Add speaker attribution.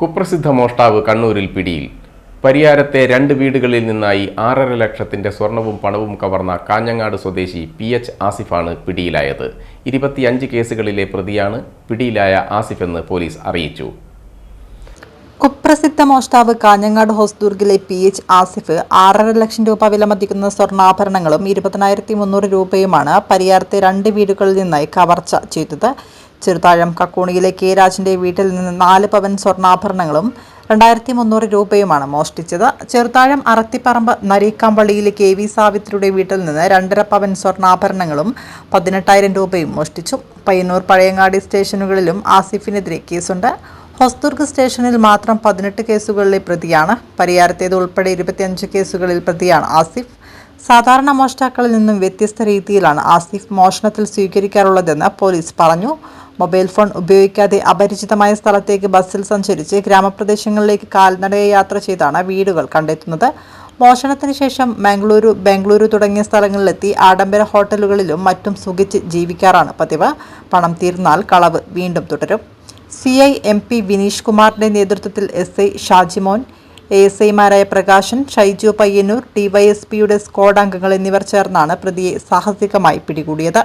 Speaker 1: കുപ്രസിദ്ധ മോഷ്ടാവ് കണ്ണൂരിൽ പിടിയിൽ. പരിയാരത്തെ രണ്ട് വീടുകളിൽ നിന്നായി ആറര ലക്ഷത്തിന്റെ സ്വർണവും പണവും കവർന്ന കാഞ്ഞങ്ങാട് സ്വദേശി പി എച്ച് ആസിഫാണ് പിടിയിലായത്. ഇരുപത്തിയഞ്ച് കേസുകളിലെ പ്രതിയാണ് പിടിയിലായ ആസിഫ് എന്ന് പോലീസ് അറിയിച്ചു.
Speaker 2: കുപ്രസിദ്ധ മോഷ്ടാവ് കാഞ്ഞങ്ങാട് ഹോസ്ദുർഗിലെ പി എച്ച് ആസിഫ് ആറര ലക്ഷം രൂപ വിലമതിക്കുന്ന സ്വർണാഭരണങ്ങളും ഇരുപതിനായിരത്തി മുന്നൂറ് രൂപയുമാണ് പരിയാരത്തെ രണ്ട് വീടുകളിൽ നിന്നായി കവർച്ച ചെയ്തത്. ചെറുതാഴം കക്കോണിയിലെ കെ രാജിന്റെ വീട്ടിൽ നിന്ന് നാല് പവൻ സ്വർണാഭരണങ്ങളും രണ്ടായിരത്തി മുന്നൂറ് രൂപയുമാണ് മോഷ്ടിച്ചത്. ചെറുതാഴം അറത്തിപ്പറമ്പ് നരീക്കാമ്പള്ളിയിലെ കെ വി സാവിത്രിയുടെ വീട്ടിൽ നിന്ന് രണ്ടര പവൻ സ്വർണാഭരണങ്ങളും പതിനെട്ടായിരം രൂപയും മോഷ്ടിച്ചു. പയ്യന്നൂർ പഴയങ്ങാടി സ്റ്റേഷനുകളിലും ആസിഫിനെതിരെ കേസുണ്ട്. ഹൊസ്ദുർഗ് സ്റ്റേഷനിൽ മാത്രം പതിനെട്ട് കേസുകളിലെ പ്രതിയാണ്. പരിയാരത്തേത് ഉൾപ്പെടെ ഇരുപത്തിയഞ്ച് കേസുകളിൽ പ്രതിയാണ് ആസിഫ്. സാധാരണ മോഷ്ടാക്കളിൽ നിന്നും വ്യത്യസ്ത രീതിയിലാണ് ആസിഫ് മോഷണത്തിൽ സ്വീകരിക്കാറുള്ളതെന്ന് പോലീസ് പറഞ്ഞു. മൊബൈൽ ഫോൺ ഉപയോഗിക്കാതെ അപരിചിതമായ സ്ഥലത്തേക്ക് ബസ്സിൽ സഞ്ചരിച്ച് ഗ്രാമപ്രദേശങ്ങളിലേക്ക് കാൽനടയെ യാത്ര ചെയ്താണ് വീടുകൾ കണ്ടെത്തുന്നത്. മോഷണത്തിന് ശേഷം മംഗളൂരു ബംഗളൂരു തുടങ്ങിയ സ്ഥലങ്ങളിലെത്തി ആഡംബര ഹോട്ടലുകളിലും മറ്റും സുഖിച്ച് ജീവിക്കാറാണ് പതിവ്. പണം തീർന്നാൽ കളവ് വീണ്ടും തുടരും. C I M P Vineesh കുമാറിന്റെ നേതൃത്വത്തിൽ S I Shajimon A S ഐമാരായ പ്രകാശൻ ഷൈജു പയ്യന്നൂർ ഡിവൈഎസ്പിയുടെ സ്ക്വാഡ് അംഗങ്ങൾ എന്നിവർ ചേർന്നാണ് പ്രതിയെ സാഹസികമായി പിടികൂടിയത്.